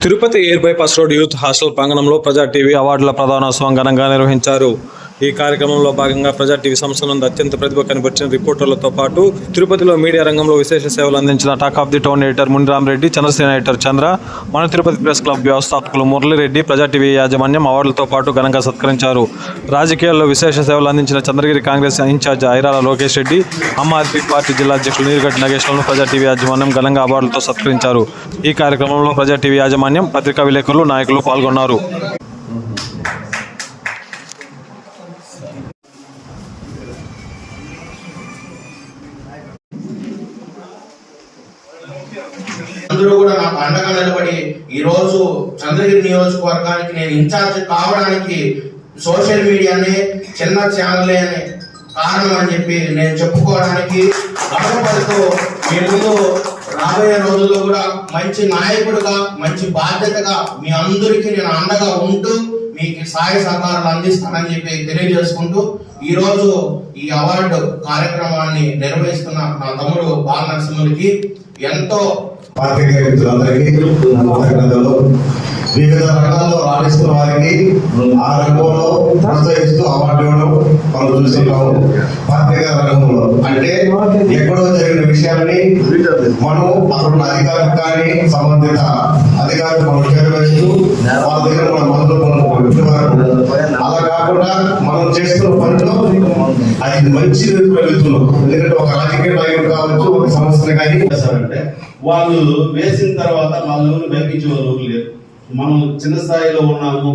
Tirupati air bypass road youth hostel ప్రాంగణంలో Praja TV అవార్డుల ప్రధానోత్సవం ఘనంగా నిర్వహించారు. ఈ కార్యక్రమంలో భాగంగా ప్రజా టీవీ సంస్థ నుండి అత్యంత ప్రతిభ కనిపించిన రిపోర్టర్లతో పాటు తిరుపతిలో మీడియా రంగంలో విశేష సేవలు అందించిన talk of the town editor Muniramareddy Chandrasena editor Chandra మన తిరుపతి ప్రెస్ క్లబ్ వ్యవస్థాపకులు మురళీరెడ్డి ప్రజా టీవీ యాజమాన్యం అవార్డులతో పాటు ఘనంగా సత్కరించారు. రాజకీయాల్లో విశేష సేవలు అందించిన Chandragiri Congress in charge Irala Lokesh Reddy అమ్మ ఆర్పీ పార్టీ జిల్లా అధ్యక్షులు నీరుగడ్డి నగేష్లను ప్రజా టీవీ యాజమాన్యం ఘనంగా అవార్డులతో సత్కరించారు. ఈ కార్యక్రమంలో ప్రజా టీవీ యాజమాన్యం పత్రికా విలేకరులు నాయకులు పాల్గొన్నారు. అందరూ కూడా నాకు అండగా నిలబడి ఈ రోజు చంద్రగిరి నియోజకవర్గానికి నేను ఇన్ఛార్జ్ కావడానికి సోషల్ మీడియానే చిన్న ఛానలే అనే కారణం అని చెప్పి నేను చెప్పుకోవడానికి గర్వపడుతూ మీ ముందు రాబోయే రోజుల్లో కూడా మంచి నాయకుడుగా మంచి బాధ్యతగా మీ అందరికీ నేను అండగా ఉంటూ మీకు సహాయ సహకారాలు అందిస్తానని చెప్పి తెలియజేసుకుంటూ ఈరోజు ఈ అవార్డు కార్యక్రమాన్ని నిర్వహిస్తున్న నా తమ్ముడు బాల నరసింహులకి ఎంతో పాత్రికేయ మిత్రులందరికీ కృతజ్ఞతలు వివిధ రంగాల్లో రాణిస్తున్న వారికి ఆ రంగంలో ప్రోత్సహిస్తూ అవార్డు ఇవ్వడం మనం చూస్తున్నాము పత్రికా రంగంలో. అంటే ఎక్కడో జరిగిన విషయాన్ని మనం అక్కడున్న అధికారులకు కానీ సంబంధిత అధికారులు మనం చేరవేస్తూ వాళ్ళ దగ్గర మన మందులు మనం అలా కాకుండా మనం చేస్తున్న పనిలో అది మంచి రీతిలో వెళ్తున్నాం. ఎందుకంటే ఒక రాజకీయ నాయకుడు కావచ్చు ఒక సంస్థ కానీ చేస్తారంటే వాళ్ళు వేసిన తర్వాత వాళ్ళు బయపించే వాళ్ళు లేరు మనం చిన్న స్థాయిలో ఉన్నాము